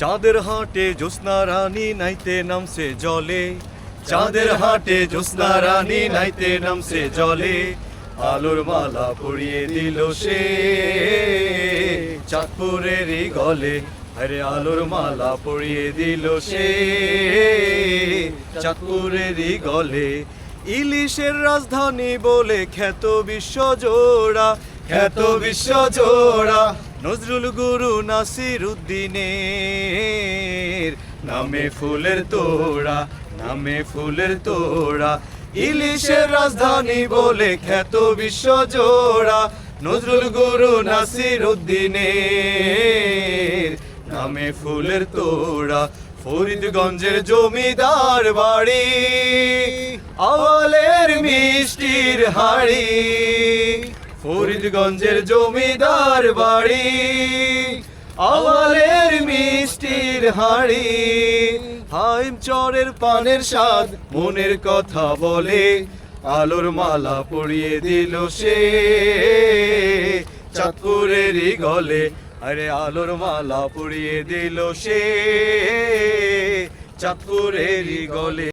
চাঁদের হাটে জ্যোৎস্না রানী নাইতে নামছে জলে। চাঁদের হাটে জ্যোৎস্না রানী নাইতে নামছে জলে। আলোর মালা পরিয়ে দিল সে। চাঁদপুরেরই গলে, আরে আলোর মালা পরিয়ে দিল সে। চাঁদপুরেরই গলে, ইলিশের রাজধানী বলে খ্যাত বিশ্ব জোড়া খ্যাত বিশ্ব জোড়া নজরুল গুরু নাসির উদ্দিনের নামে ফুলের তোড়া, নামে ফুলের তোড়া, ইলিশের রাজধানী বলে খ্যাত বিশ্ব জোড়া। নজরুল গুরু নাসির উদ্দিনের নামে ফুলের তোড়া, ফরিদগঞ্জের জমিদার বাড়ি, আওয়ালের মিষ্টির হাড়ি। ফরিদগঞ্জের জমিদার বাড়ি, আওয়ালের মিষ্টির হাড়ি। হাইম চরের পানের স্বাদ, মনের কথা বলে, আলোর মালা পরিয়ে দিল সে। চাঁদপুরেরই গলে আরে আলোর মালা পরিয়ে দিল সে। চাঁদপুরেরই গলে